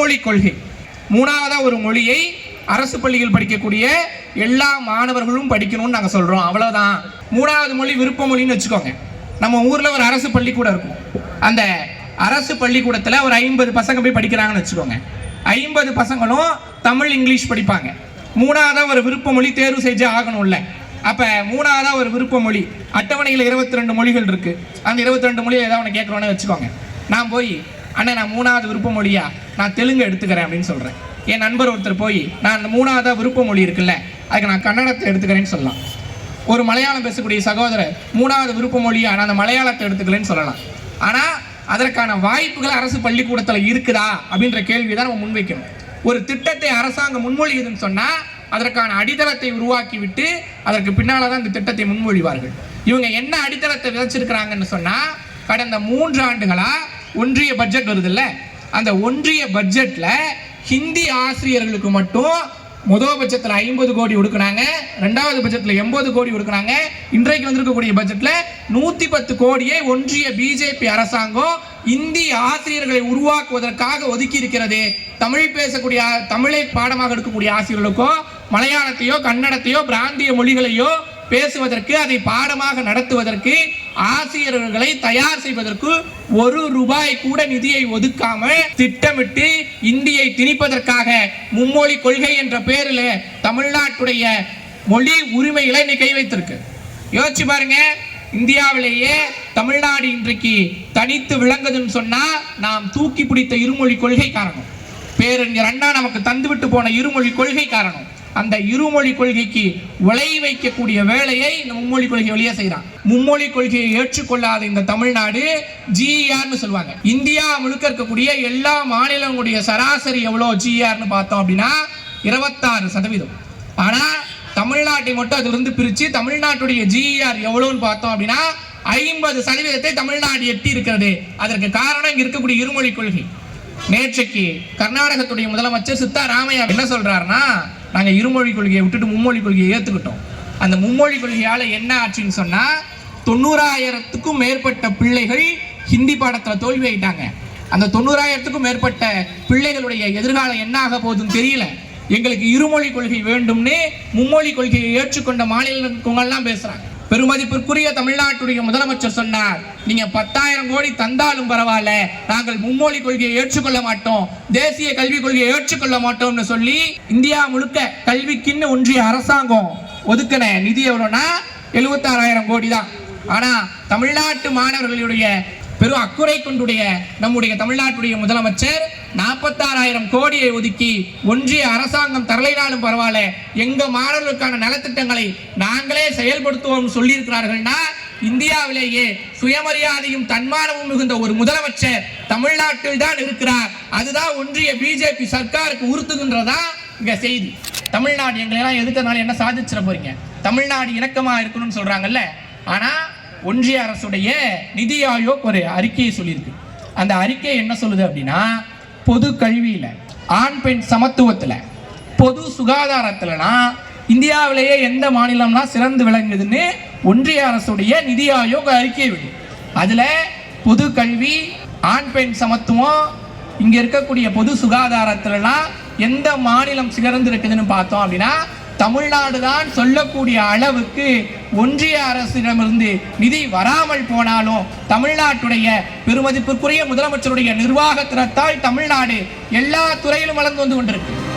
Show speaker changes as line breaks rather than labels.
மும்மொழி கொள்கை. மூணாவதாக ஒரு மொழியை அரசு பள்ளியில் படிக்கக்கூடிய எல்லா மாணவர்களும் படிக்கணும்னு நாங்கள் சொல்கிறோம் அவ்வளோதான் மூணாவது மொழி விருப்ப மொழின்னு வச்சுக்கோங்க. நம்ம ஊரில் ஒரு அரசு பள்ளிக்கூடம் இருக்கும். அந்த அரசு பள்ளிக்கூடத்தில் ஒரு ஐம்பது பசங்க போய் படிக்கிறாங்கன்னு வச்சுக்கோங்க. ஐம்பது பசங்களும் தமிழ் இங்கிலீஷ் படிப்பாங்க. மூணாவதாக ஒரு விருப்ப மொழி தேர்வு செஞ்சு ஆகணும்ல. அப்போ மூணாவதாக ஒரு விருப்ப மொழி அட்டவணையில் இருபத்தி ரெண்டு மொழிகள் இருக்குது அந்த இருபத்தி ரெண்டு மொழியை ஏதாவது ஒன்று கேட்குறோன்னு வச்சுக்கோங்க. நான் போய் அண்ணன் நான் மூணாவது விருப்ப மொழியா? நான் தெலுங்கு எடுத்துக்கிறேன் அப்படின்னு சொல்கிறேன் என் நண்பர் ஒருத்தர் போய் நான் அந்த மூணாவதாக விருப்ப மொழி இருக்குல்ல அதுக்கு நான் கன்னடத்தை எடுத்துக்கிறேன்னு சொல்லலாம். ஒரு மலையாளம் பேசக்கூடிய சகோதரர் மூணாவது விருப்ப மொழியா நான் அந்த மலையாளத்தை எடுத்துக்கலன்னு சொல்லலாம். ஆனால் அதற்கான வாய்ப்புகள் அரசு பள்ளிக்கூடத்தில் இருக்குதா அப்படின்ற கேள்வி தான் நம்ம முன்வைக்கணும். ஒரு திட்டத்தை அரசாங்கம் முன்மொழியுதுன்னு சொன்னால் அதற்கான அடித்தளத்தை உருவாக்கி விட்டு அதற்கு பின்னால தான் இந்த திட்டத்தை முன்மொழிவார்கள். இவங்க என்ன அடித்தளத்தை விதைச்சிருக்கிறாங்கன்னு சொன்னால் கடந்த மூன்று ஆண்டுகளாக ஒன்றிய பட்ஜெட் வருதுல்ல அந்த ஒன்றிய பட்ஜெட்டில் ஹிந்தி ஆசிரியர்களுக்கு மட்டும் முதல் பட்சத்தில் ஐம்பது கோடி ஒடுக்குனாங்க ரெண்டாவது பட்ஜெட்டில் எண்பது கோடி ஒடுக்குனாங்க இன்றைக்கு வந்திருக்கக்கூடிய பட்ஜெட்டில் நூற்றி பத்து கோடியை ஒன்றிய பிஜேபி அரசாங்கம் இந்தி ஆசிரியர்களை உருவாக்குவதற்காக ஒதுக்கி இருக்கிறது. தமிழ் பேசக்கூடிய தமிழை பாடமாக எடுக்கக்கூடிய ஆசிரியர்களுக்கோ மலையாளத்தையோ கன்னடத்தையோ பிராந்திய மொழிகளையோ பேசுவதற்கு அதை பாடமாக நடத்துவதற்கு ஆசிரியர்களை தயார் செய்வதற்கு ஒரு ரூபாய் கூட நிதியை ஒதுக்காம திட்டமிட்டு இந்தியை திணிப்பதற்காக மும்மொழி கொள்கை என்ற பேரில் தமிழ்நாட்டுடைய மொழி உரிமைகளை இன்னைக்கு கை வைத்திருக்கு. யோசிச்சு பாருங்க இந்தியாவிலேயே தமிழ்நாடு இன்றைக்கு தனித்து விளங்குதுன்னு சொன்னா நாம் தூக்கி பிடித்த இருமொழி கொள்கை காரணம் பேரறிஞர் அண்ணா நமக்கு தந்துவிட்டு போன இருமொழி கொள்கை காரணம் அந்த இருமொழி கொள்கைக்கு விளை வைக்கக்கூடிய வேலையை இந்த மும்மொழி கொள்கை வழியாக செய்கிறான் மும்மொழி கொள்கையை ஏற்றுக்கொள்ளாத இந்த தமிழ்நாடு ஜிஆர்னு சொல்லுவாங்க. இந்தியா முழுக்க இருக்கக்கூடிய எல்லா மாநிலங்களுடைய சராசரி எவ்வளோ ஜிஆர்னு பார்த்தோம் அப்படின்னா இருபத்தாறு சதவீதம். ஆனால் தமிழ்நாட்டை மட்டும் அதிலிருந்து பிரித்து தமிழ்நாட்டுடைய ஜிஆர் எவ்வளோன்னு பார்த்தோம் அப்படின்னா ஐம்பது சதவீதத்தை தமிழ்நாடு எட்டி இருக்கிறது. அதற்கு காரணம் இங்கே இருக்கக்கூடிய இருமொழி கொள்கை. நேற்றைக்கு கர்நாடகத்துடைய முதலமைச்சர் சித்தா ராமையா என்ன சொல்றாருன்னா நாங்கள் இருமொழி கொள்கையை விட்டுட்டு மும்மொழி கொள்கையை ஏற்றுக்கிட்டோம் அந்த மும்மொழி கொள்கையால் என்ன ஆச்சுன்னு சொன்னால் தொண்ணூறாயிரத்துக்கும் மேற்பட்ட பிள்ளைகள் ஹிந்தி பாடத்தில் தோல்வி ஆயிட்டாங்க. அந்த தொண்ணூறாயிரத்துக்கும் மேற்பட்ட பிள்ளைகளுடைய எதிர்காலம் என்ன ஆக போகுதுன்னு தெரியல. எங்களுக்கு இருமொழி கொள்கை வேண்டும்னு மும்மொழி கொள்கையை ஏற்றுக்கொண்ட மாநிலங்கள்லாம் பேசுகிறாங்க பெருமதிப்பிற்குரிய தமிழ்நாட்டுடைய முதலமைச்சர் சொன்னார் நீங்க பத்தாயிரம் கோடி தந்தாலும் பரவாயில்ல நாங்கள் மும்மொழி கொள்கையை ஏற்றுக்கொள்ள மாட்டோம் தேசிய கல்விக் கொள்கையை ஏற்றுக்கொள்ள மாட்டோம்னு சொல்லி இந்தியா முழுக்க கல்விக்குன்னு ஒன்றிய அரசாங்கம் ஒதுக்கின நிதி எவ்வளோனா எழுபத்தாறாயிரம் கோடி தான். ஆனா தமிழ்நாட்டு மாணவர்களுடைய பெரும் அக்குறை கொண்டுடைய நம்முடைய தமிழ்நாட்டுடைய முதலமைச்சர் நாற்பத்தாறாயிரம் கோடியை ஒதுக்கி ஒன்றிய அரசாங்கம் தரலைனாலும் பரவாயில்ல. எங்க மாணவர்களுக்கான நலத்திட்டங்களை நாங்களே செயல்படுத்துவோம் சொல்லியிருக்கிறார்கள்னா இந்தியாவிலேயே சுயமரியாதையும் தன்மானமும் மிகுந்த ஒரு முதலமைச்சர் தமிழ்நாட்டில் தான் இருக்கிறார். அதுதான் ஒன்றிய பிஜேபி சர்க்காருக்கு உறுத்துகின்றதா இங்க செய்தி. தமிழ்நாடு எங்களை எல்லாம் எதுக்கிறதுனால என்ன சாதிச்சிட போறீங்க? தமிழ்நாடு இணக்கமா இருக்கணும்னு சொல்றாங்கல்ல. ஆனா ஒன்றிய அரசுடைய நிதி ஆயோக் ஒரு அறிக்கையை சொல்லியிருக்கு. அந்த அறிக்கை என்ன சொல்லுது அப்படின்னா பொது கல்வியில் ஆண் பெண் சமத்துவத்தில் பொது சுகாதாரத்துலனா இந்தியாவிலேயே எந்த மாநிலம்னா சிறந்து விளங்குதுன்னு ஒன்றிய அரசுடைய நிதி ஆயோக் அறிக்கை விடும் அதில் பொது கல்வி ஆண் பெண் சமத்துவம் இங்கே இருக்கக்கூடிய பொது சுகாதாரத்துலலாம் எந்த மாநிலம் சிறந்து இருக்குதுன்னு பார்த்தோம் அப்படின்னா தமிழ்நாடு தான் சொல்லக்கூடிய அளவுக்கு ஒன்றிய அரசிடமிருந்து நிதி வராமல் போனாலும் தமிழ்நாட்டுடைய பெருமதிப்பிற்குரிய முதலமைச்சருடைய நிர்வாகத்தினத்தால் தமிழ்நாடு எல்லா துறையிலும் வளர்ந்து வந்து கொண்டிருக்கு.